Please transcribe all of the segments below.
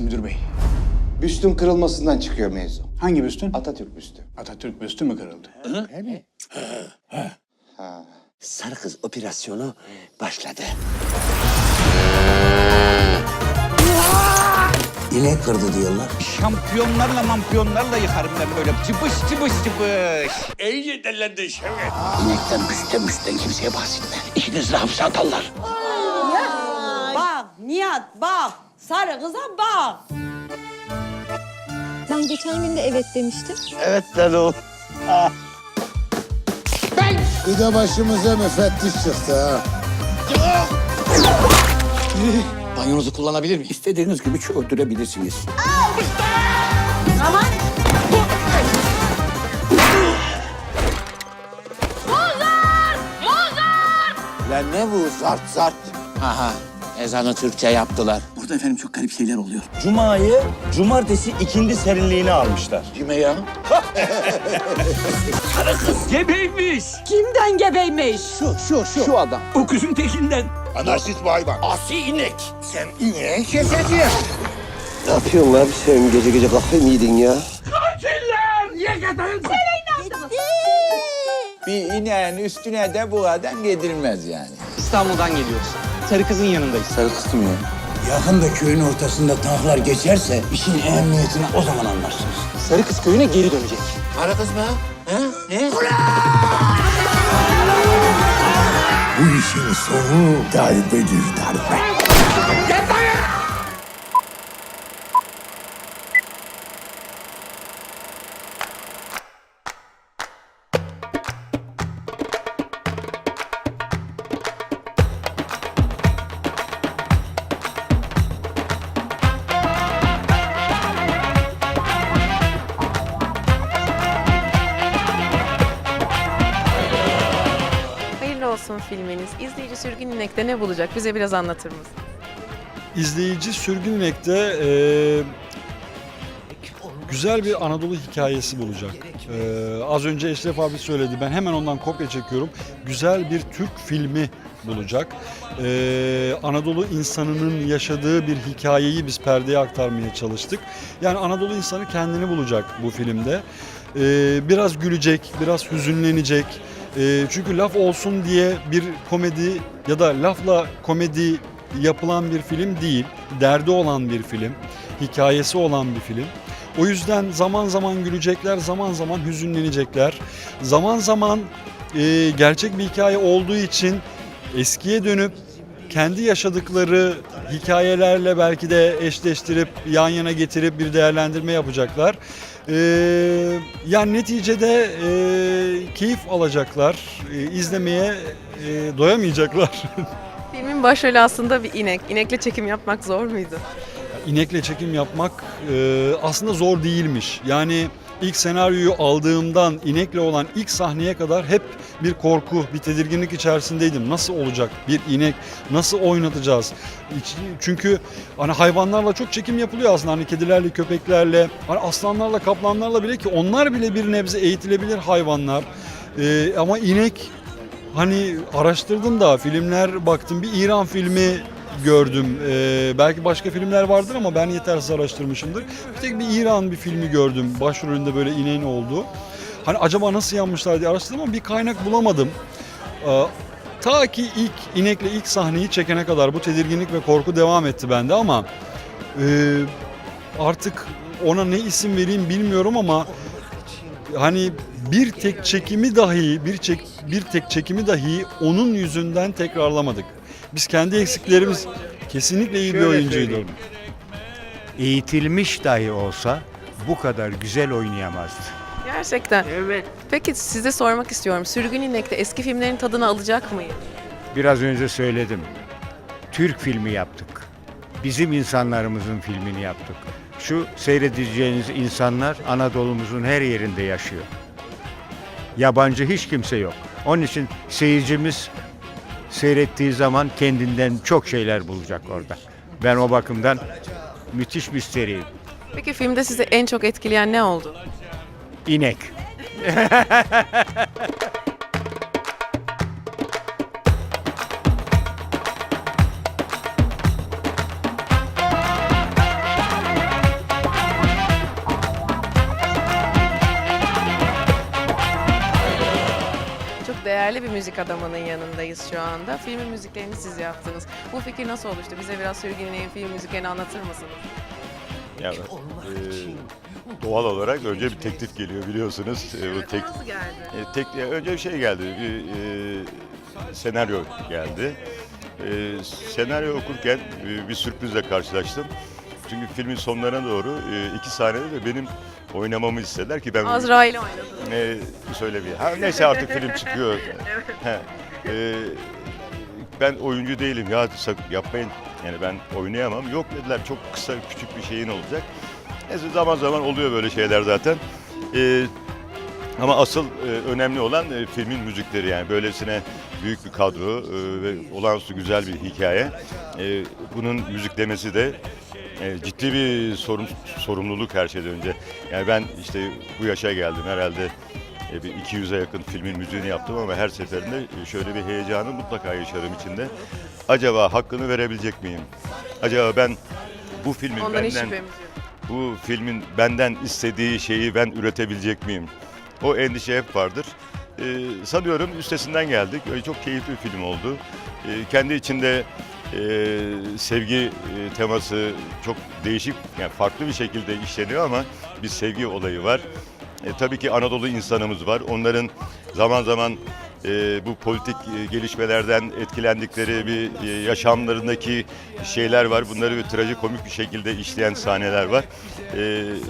Emredersiniz müdür bey. Büstün kırılmasından çıkıyor mevzu. Hangi büstün? Atatürk büstü. Atatürk büstü mü kırıldı? Sarı kız operasyonu başladı. İnek kırdı diyorlar. Şampiyonlarla mampiyonlarla yıkarım ben böyle çıbış çıbış çıbış. İyice delendin Şevket. İnekten büstten büstten kimseye bahsetme. İkiniz de hapse atarlar. Bak Nihat bak. Sarı kıza bak. Ben geçen gün de evet demiştim. Evet lan o. Bir de başımıza müfettiş çıktı ha. Banyonuzu kullanabilir miyim? İstediğiniz gibi öldürebilirsiniz. Lan ne bu zart zart? Aha ezanı Türkçe yaptılar. Burada efendim çok garip şeyler oluyor. Cuma'yı cumartesi ikindi serinliğine almışlar. Kime ya? Gebeymiş. Kimden gebeymiş? Şu şu şu. Şu adam. O kızın tekinden. Anarşist bu hayvan. Asi inek. Sen ineği keseceksin. Ne yapıyorsun lan sen gece gece kahve mi yedin ya? Bir ineğin üstüne de bu adam gidilmez yani. İstanbul'dan geliyoruz. Sarı kızın yanındayız. Sarı kızım ya. Yakında köyün ortasında tanklar geçerse işin ehemmiyetini o zaman anlarsınız. Sarı kız köyüne geri dönecek. Sarı kız mı? Ha? Ne? Bu işin sonu darbedir darbe. Olsun filminiz. İzleyici sürgün inekte ne bulacak? Bize biraz anlatır mısın? İzleyici Sürgün İnek'te eee, güzel bir Anadolu hikayesi bulacak. Eee, az önce Eşref abi söyledi. Ben hemen ondan kopya çekiyorum. Güzel bir Türk filmi bulacak. Eee, Anadolu insanının yaşadığı bir hikayeyi biz perdeye aktarmaya çalıştık. Yani Anadolu insanı kendini bulacak bu filmde. Eee, biraz gülecek, biraz hüzünlenecek. Eee, çünkü laf olsun diye bir komedi ya da lafla komedi yapılan bir film değil. Derdi olan bir film, hikayesi olan bir film. O yüzden zaman zaman gülecekler, zaman zaman hüzünlenecekler. Zaman zaman e, gerçek bir hikaye olduğu için eskiye dönüp kendi yaşadıkları hikayelerle belki de eşleştirip yan yana getirip bir değerlendirme yapacaklar. Ee, yani neticede e, keyif alacaklar, e, izlemeye e, doyamayacaklar. Filmin başrolü aslında bir inek. İnekle çekim yapmak zor muydu? İnekle çekim yapmak e, aslında zor değilmiş. Yani ilk senaryoyu aldığımdan inekle olan ilk sahneye kadar hep bir korku, bir tedirginlik içerisindeydim. Nasıl olacak bir inek, nasıl oynatacağız? Çünkü hani hayvanlarla çok çekim yapılıyor aslında. Hani kedilerle, köpeklerle, hani aslanlarla, kaplanlarla bile ki onlar bile bir nebze eğitilebilir hayvanlar. E, ama inek Hani araştırdım da filmler baktım bir İran filmi gördüm. Ee, belki başka filmler vardır ama ben yetersiz araştırmışımdır. Bir tek bir İran bir filmi gördüm. Başrolünde böyle ineğin olduğu. Hani acaba nasıl yanmışlar diye araştırdım ama bir kaynak bulamadım. Ee, ta ki ilk inekle ilk sahneyi çekene kadar bu tedirginlik ve korku devam etti bende ama e, artık ona ne isim vereyim bilmiyorum ama hani bir tek çekimi dahi bir çek bir tek çekimi dahi onun yüzünden tekrarlamadık. Biz kendi eksiklerimiz kesinlikle iyi bir Şöyle oyuncuydu. söyleyeyim. Eğitilmiş dahi olsa bu kadar güzel oynayamazdı. Gerçekten. Evet. Peki size sormak istiyorum. Sürgün inekte eski filmlerin tadını alacak mıyım? Biraz önce söyledim. Türk filmi yaptık. Bizim insanlarımızın filmini yaptık. Şu seyredeceğiniz insanlar Anadolu'muzun her yerinde yaşıyor. Yabancı hiç kimse yok. Onun için seyircimiz seyrettiği zaman kendinden çok şeyler bulacak orada. Ben o bakımdan müthiş bir seriyim. Peki filmde sizi en çok etkileyen ne oldu? İnek. Çok değerli bir müzik adamının yanındayız şu anda. Filmin müziklerini siz yaptınız. Bu fikir nasıl oluştu? Bize biraz sürgünleyin film müziklerini anlatır mısınız? Yani, e, doğal olarak önce bir teklif geliyor biliyorsunuz. E, bu tek, Nasıl geldi? e, tek, ya önce bir şey geldi, bir e, senaryo geldi. E, senaryo okurken e, bir sürprizle karşılaştım. Çünkü filmin sonlarına doğru e, iki sahnede de benim oynamamı istediler ki ben Azrail oynadı. e, söyle bir. Ha, neyse artık film çıkıyor. He, e, ben oyuncu değilim ya sakın yapmayın. Yani ben oynayamam. Yok dediler çok kısa küçük bir şeyin olacak. Neyse zaman zaman oluyor böyle şeyler zaten. E, ama asıl e, önemli olan e, filmin müzikleri yani böylesine büyük bir kadro e, ve olağanüstü güzel bir hikaye. E, bunun müziklemesi de e, ciddi bir sorun, sorumluluk her şeyden önce. Yani ben işte bu yaşa geldim herhalde e, bir 200'e yakın filmin müziğini yaptım ama her seferinde e, şöyle bir heyecanı mutlaka yaşarım içinde. Acaba hakkını verebilecek miyim? Acaba ben bu filmin Ondan hiç benden şüphemiz yok. bu filmin benden istediği şeyi ben üretebilecek miyim? O endişe hep vardır. Ee, sanıyorum üstesinden geldik. Öyle çok keyifli bir film oldu. Ee, kendi içinde e, sevgi e, teması çok değişik, yani farklı bir şekilde işleniyor ama bir sevgi olayı var. E, tabii ki Anadolu insanımız var. Onların zaman zaman e, bu politik e, gelişmelerden etkilendikleri bir e, yaşamlarındaki şeyler var. Bunları bir trajikomik bir şekilde işleyen sahneler var. E,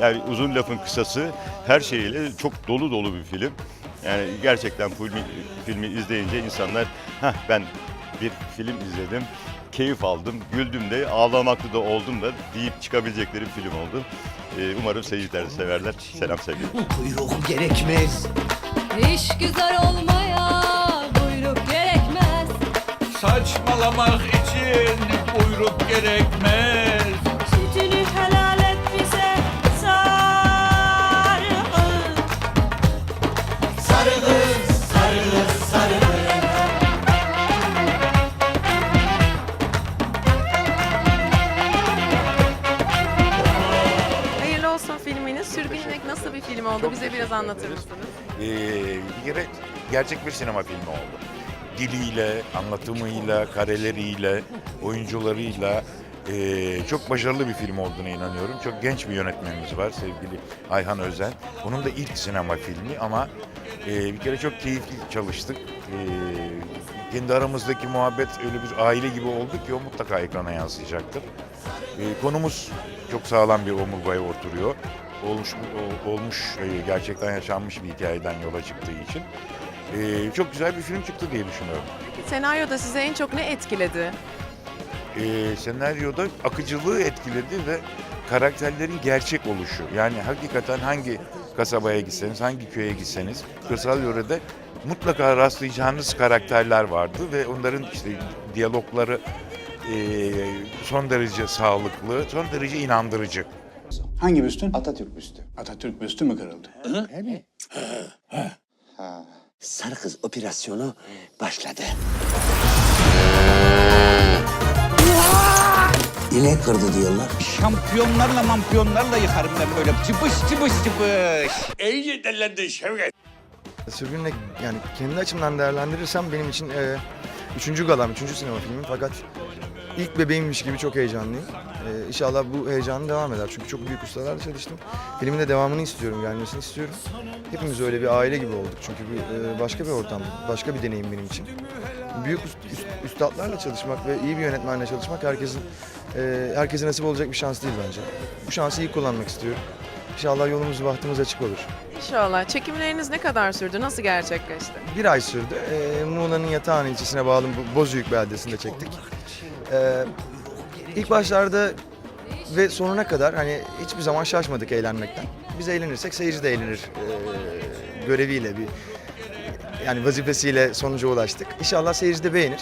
yani uzun lafın kısası her şeyiyle çok dolu dolu bir film. Yani gerçekten filmi, filmi izleyince insanlar Heh, ben bir film izledim, keyif aldım, güldüm de, ağlamaklı da oldum da deyip çıkabilecekleri bir film oldu. E, umarım seyirciler de severler. Selam sevgiler. Kuyruk gerekmez. İş güzel olmaya Saçmalamak için buyruk gerekmez. Sütünü helal et bize sarı Hayırlı olsun filminiz. Sürgün İnek nasıl bir film oldu? Bize biraz anlatır mısınız? Ee, bir kere gerçek bir sinema filmi oldu. Diliyle, anlatımıyla, kareleriyle, oyuncularıyla ee, çok başarılı bir film olduğuna inanıyorum. Çok genç bir yönetmenimiz var sevgili Ayhan Özen. Onun da ilk sinema filmi ama ee, bir kere çok keyifli çalıştık. Ee, kendi aramızdaki muhabbet öyle bir aile gibi oldu ki o mutlaka ekrana yansıyacaktır. Ee, konumuz çok sağlam bir omurgaya oturuyor. Olmuş, olmuş e, gerçekten yaşanmış bir hikayeden yola çıktığı için. Ee, çok güzel bir film çıktı diye düşünüyorum. Peki senaryoda size en çok ne etkiledi? Ee, senaryoda akıcılığı etkiledi ve karakterlerin gerçek oluşu. Yani hakikaten hangi kasabaya gitseniz, hangi köye gitseniz, kırsal yörede mutlaka rastlayacağınız karakterler vardı ve onların işte diyalogları e, son derece sağlıklı, son derece inandırıcı. Hangi büstün? Atatürk büstü. Atatürk büstü mü kırıldı? Sarı kız operasyonu başladı. İnek kırdı diyorlar. Şampiyonlarla mampiyonlarla yıkarım ben böyle cıbış cıbış cıbış. Sürgünle yani kendi açımdan değerlendirirsem benim için e, üçüncü galam, üçüncü sinema filmim fakat ilk bebeğimmiş gibi çok heyecanlıyım. E, inşallah bu heyecanı devam eder çünkü çok büyük ustalarla çalıştım. Filmin de devamını istiyorum, gelmesini istiyorum. Hepimiz öyle bir aile gibi olduk çünkü bir, e, başka bir ortam, başka bir deneyim benim için. Büyük üst- üst- üstadlarla çalışmak ve iyi bir yönetmenle çalışmak herkesin e, herkese nasip olacak bir şans değil bence. Bu şansı iyi kullanmak istiyorum. İnşallah yolumuz, bahtımız açık olur. İnşallah. Çekimleriniz ne kadar sürdü? Nasıl gerçekleşti? Bir ay sürdü. Ee, Muğla'nın Yatağan ilçesine bağlı Bozüyük beldesinde çektik. Ee, ilk başlarda ve sonuna kadar hani hiçbir zaman şaşmadık eğlenmekten. Biz eğlenirsek seyirci de eğlenir ee, göreviyle bir yani vazifesiyle sonuca ulaştık. İnşallah seyirci de beğenir.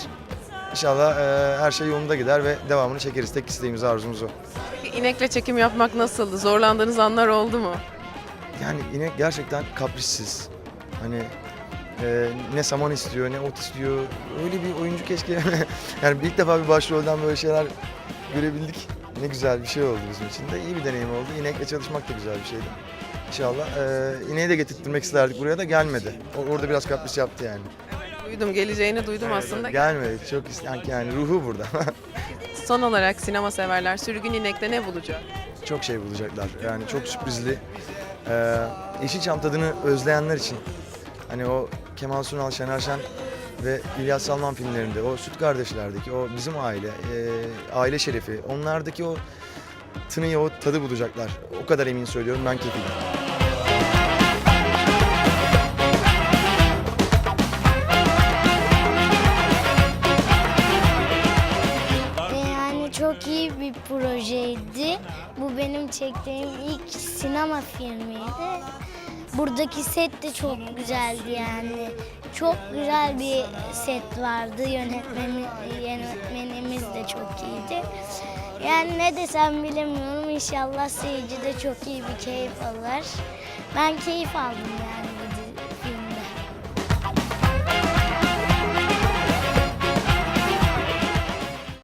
İnşallah ee, her şey yolunda gider ve devamını çekeriz. Tek isteğimiz arzumuz o. İnekle çekim yapmak nasıldı? Zorlandığınız anlar oldu mu? Yani inek gerçekten kaprissiz. Hani e, ne saman istiyor ne ot istiyor. Öyle bir oyuncu keşke. yani ilk defa bir başrolden böyle şeyler görebildik. Ne güzel bir şey oldu bizim için de. İyi bir deneyim oldu. İnekle çalışmak da güzel bir şeydi. İnşallah. E, ineği de getirtmek isterdik buraya da gelmedi. O, orada biraz kapris yaptı yani. Duydum, geleceğini duydum aslında. Gelmedi. Çok ist- yani ruhu burada. Son olarak sinema severler Sürgün İnek'te ne bulacak? çok şey bulacaklar. Yani çok sürprizli. Ee, Yeşilçam tadını özleyenler için. Hani o Kemal Sunal, Şener Şen ve İlyas Salman filmlerinde o Süt Kardeşler'deki o bizim aile, e, aile şerefi onlardaki o tınıyı, o tadı bulacaklar. O kadar emin söylüyorum ben kefilim. Yani çok iyi bir projeydi. Bu benim çektiğim ilk sinema filmiydi. Buradaki set de çok güzeldi yani. Çok güzel bir set vardı. Yönetmeni, yönetmenimiz de çok iyiydi. Yani ne desem bilemiyorum. İnşallah seyirci de çok iyi bir keyif alır. Ben keyif aldım yani.